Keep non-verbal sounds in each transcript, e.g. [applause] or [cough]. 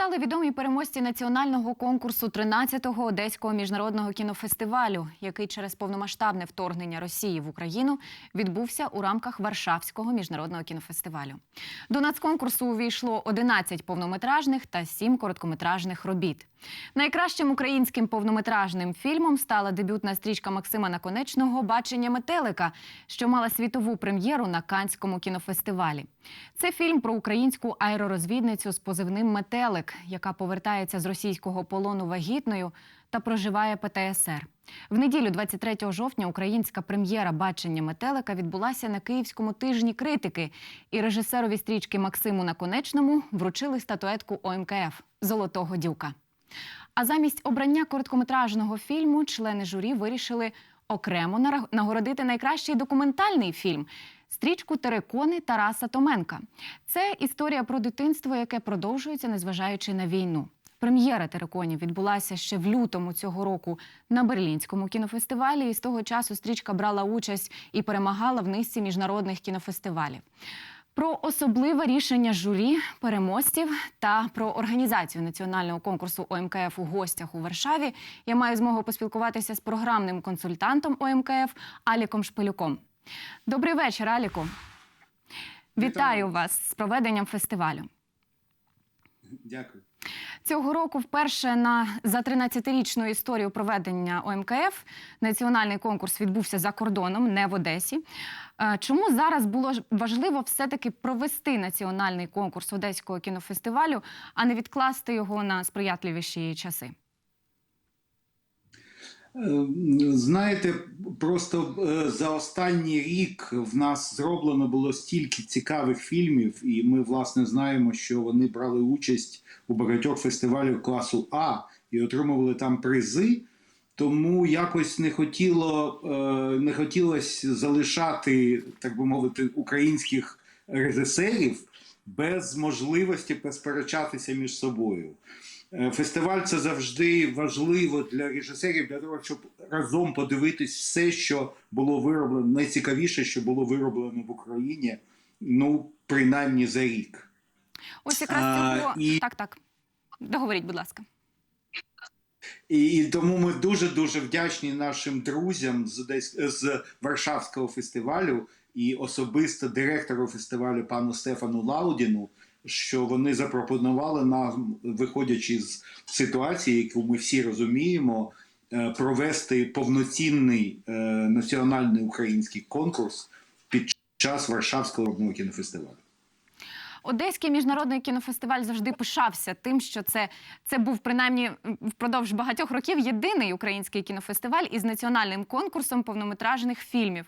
Стали відомі переможці національного конкурсу 13-го одеського міжнародного кінофестивалю, який через повномасштабне вторгнення Росії в Україну відбувся у рамках Варшавського міжнародного кінофестивалю. До нацконкурсу увійшло 11 повнометражних та 7 короткометражних робіт. Найкращим українським повнометражним фільмом стала дебютна стрічка Максима Наконечного Бачення метелика, що мала світову прем'єру на Канському кінофестивалі. Це фільм про українську аеророзвідницю з позивним Метелик, яка повертається з російського полону вагітною та проживає ПТСР. В неділю, 23 жовтня, українська прем'єра Бачення метелика відбулася на Київському тижні критики, і режисерові стрічки Максиму Наконечному вручили статуетку ОМКФ Золотого дюка. А замість обрання короткометражного фільму члени журі вирішили окремо нагородити найкращий документальний фільм стрічку Терекони Тараса Томенка. Це історія про дитинство, яке продовжується, незважаючи на війну. Прем'єра тереконів відбулася ще в лютому цього року на Берлінському кінофестивалі. І з того часу стрічка брала участь і перемагала в низці міжнародних кінофестивалів. Про особливе рішення журі, переможців та про організацію національного конкурсу ОМКФ у гостях у Варшаві я маю змогу поспілкуватися з програмним консультантом ОМКФ Аліком Шпилюком. Добрий вечір, Аліку. Вітаю вас з проведенням фестивалю. Дякую. Цього року вперше на за 13-річну історію проведення ОМКФ національний конкурс відбувся за кордоном, не в Одесі. Е, Чому зараз було важливо все-таки провести національний конкурс Одеського кінофестивалю, а не відкласти його на сприятливіші часи? Е, Знаєте, просто е, за останній рік в нас зроблено було стільки цікавих фільмів, і ми власне знаємо, що вони брали участь у багатьох фестивалях класу А і отримували там призи. Тому якось не хотіло е, не хотілося залишати, так би мовити, українських режисерів без можливості посперечатися між собою. Е, Фестиваль це завжди важливо для режисерів, для того, щоб разом подивитись все, що було вироблено, найцікавіше, що було вироблено в Україні, ну принаймні за рік. Ось якраз А, цього і- так, так. Договоріть, будь ласка. І, і тому ми дуже дуже вдячні нашим друзям з Одесь... з Варшавського фестивалю і особисто директору фестивалю пану Стефану Лаудіну, що вони запропонували нам, виходячи з ситуації, яку ми всі розуміємо, е, провести повноцінний е, національний український конкурс під час Варшавського кінофестивалю. Одеський міжнародний кінофестиваль завжди пишався тим, що це, це був принаймні впродовж багатьох років єдиний український кінофестиваль із національним конкурсом повнометражних фільмів.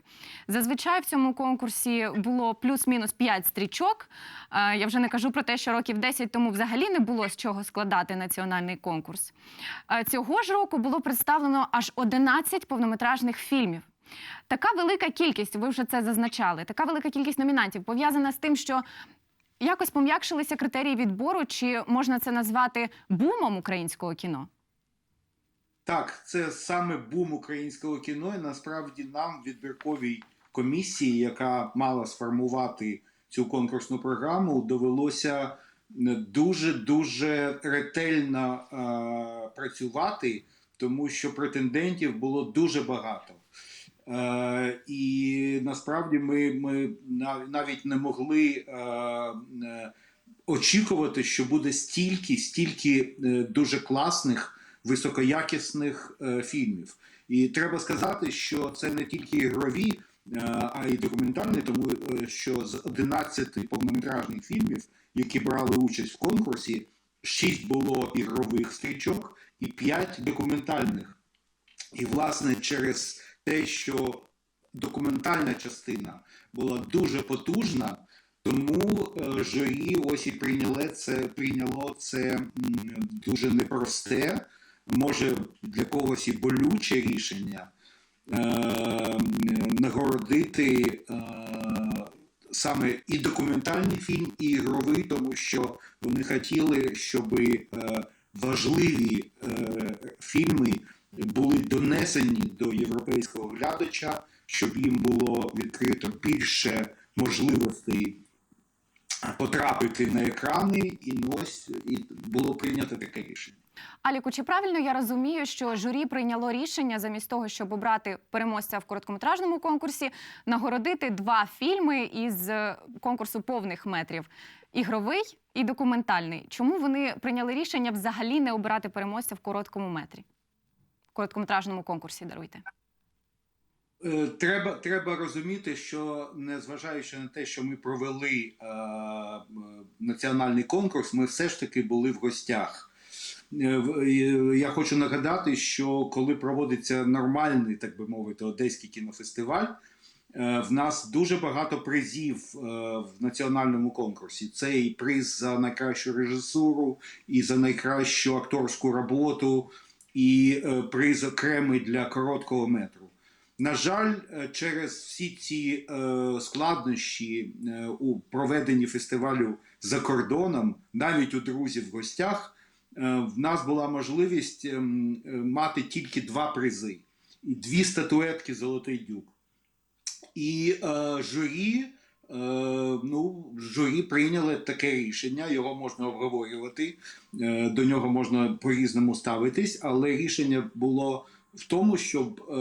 Зазвичай в цьому конкурсі було плюс-мінус 5 стрічок. Е, Я вже не кажу про те, що років 10 тому взагалі не було з чого складати національний конкурс. Е, Цього ж року було представлено аж 11 повнометражних фільмів. Така велика кількість, ви вже це зазначали, така велика кількість номінантів пов'язана з тим, що Якось пом'якшилися критерії відбору, чи можна це назвати бумом українського кіно? Так, це саме бум українського кіно. І насправді нам відбірковій комісії, яка мала сформувати цю конкурсну програму, довелося дуже дуже ретельно е, працювати, тому що претендентів було дуже багато. Е, і насправді ми, ми навіть не могли е, е, очікувати, що буде стільки, стільки дуже класних високоякісних фільмів. І треба сказати, що це не тільки ігрові, а й документальні, тому що з 11 повнометражних фільмів, які брали участь в конкурсі, 6 було ігрових стрічок і 5 документальних. І, власне, через те, що документальна частина була дуже потужна, тому е, журі ось і прийняло це, прийняло це дуже непросте, може для когось і болюче рішення е, нагородити е, саме і документальний фільм, і ігровий, тому що вони хотіли, щоб важливі фільми були донесені до європейського глядача, щоб їм було відкрито більше можливостей потрапити на екрани, і ну, ось і було прийнято таке рішення. Аліку, чи правильно я розумію, що журі прийняло рішення замість того, щоб обрати переможця в короткометражному конкурсі, нагородити два фільми із е, конкурсу повних метрів: ігровий і документальний. Чому вони прийняли рішення взагалі не обирати переможця в короткому метрі? Короткометражному конкурсі даруйте. Е, Треба, треба розуміти, що незважаючи на те, що ми провели е, е, національний конкурс, ми все ж таки були в гостях. Е, Я хочу нагадати, що коли проводиться нормальний, так би мовити, одеський кінофестиваль, в нас дуже багато призів в національному конкурсі. Це і приз за найкращу режисуру, і за найкращу акторську роботу, і е, приз окремий для короткого метру. На жаль, е, через всі ці е, складнощі у проведенні фестивалю за кордоном, навіть у друзів в гостях, в нас була можливість ем, мати тільки два призи і дві статуетки Золотий Дюк. І журі, ну, журі прийняло таке рішення, його можна обговорювати, е, до нього можна по-різному ставитись, але рішення було в тому, щоб е,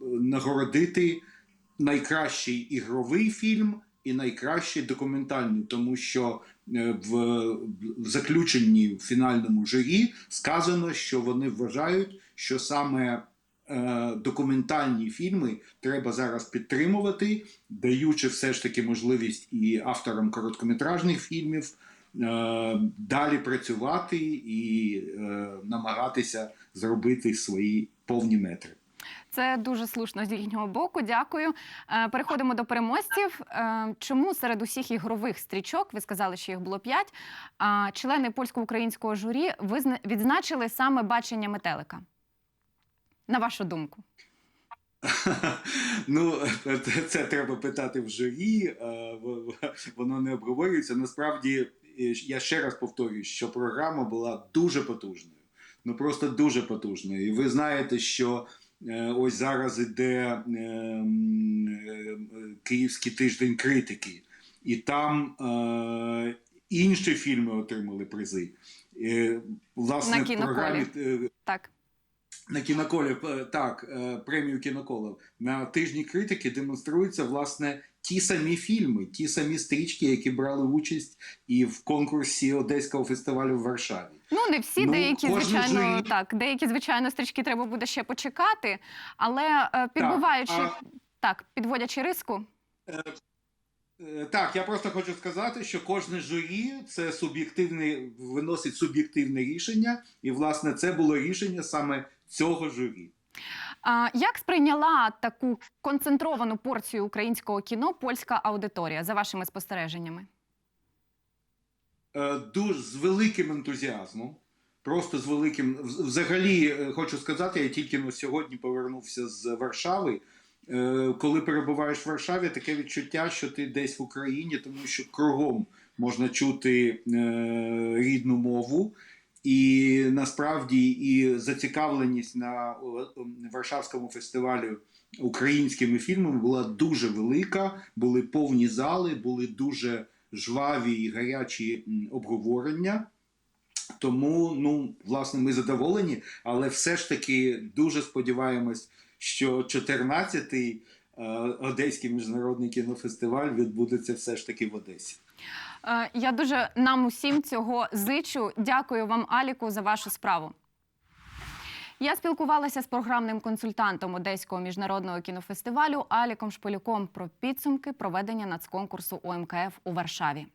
нагородити найкращий ігровий фільм і найкращий документальний, тому що е, в, заключенні в фінальному журі сказано, що вони вважають, що саме е, документальні фільми треба зараз підтримувати, даючи все ж таки можливість і авторам короткометражних фільмів е, далі працювати і е, намагатися зробити свої повні метри. Це дуже слушно з їхнього боку. Дякую. Е, Переходимо до переможців. Е, Чому серед усіх ігрових стрічок, ви сказали, що їх було п'ять, члени польсько-українського журі відзначили саме бачення метелика? На вашу думку? [laughs] Ну, це, треба питати в журі, е, воно не обговорюється. Насправді, я ще раз повторюю, що програма була дуже потужною. Ну просто дуже потужною. І ви знаєте, що е, ось зараз іде е, м, е, Київський тиждень критики, і там інші фільми отримали призи. Власне, На в програмі Так. На кіноколі е, так, е, премію кінокола на тижні критики демонструються власне ті самі фільми, ті самі стрічки, які брали участь і в конкурсі Одеського фестивалю в Варшаві. Ну, не всі, Ну, деякі, звичайно, журі- так, деякі, звичайно, стрічки треба буде ще почекати, але е, підбиваючи, а- так, підводячи риску, Так, я просто хочу сказати, що кожне журі це суб'єктивне виносить суб'єктивне рішення, і власне це було рішення саме цього журі. А як сприйняла таку концентровану порцію українського кіно польська аудиторія за вашими спостереженнями? Е, дуже з великим ентузіазмом. Просто з великим. Взагалі, е, хочу сказати, я тільки на сьогодні повернувся з Варшави. Е, Коли перебуваєш в Варшаві, таке відчуття, що ти десь в Україні, тому що кругом можна чути е, рідну мову. І насправді і зацікавленість на Варшавському фестивалі українськими фільмами була дуже велика. Були повні зали, були дуже жваві і гарячі обговорення. Тому, ну, власне, ми задоволені, але все ж таки дуже сподіваємось, що 14-й е, Одеський міжнародний кінофестиваль відбудеться все ж таки в Одесі. Е, Я дуже нам усім цього зичу. Дякую вам, Аліку, за вашу справу. Я спілкувалася з програмним консультантом Одеського міжнародного кінофестивалю Аліком Шполюком про підсумки проведення нацконкурсу ОМКФ у Варшаві.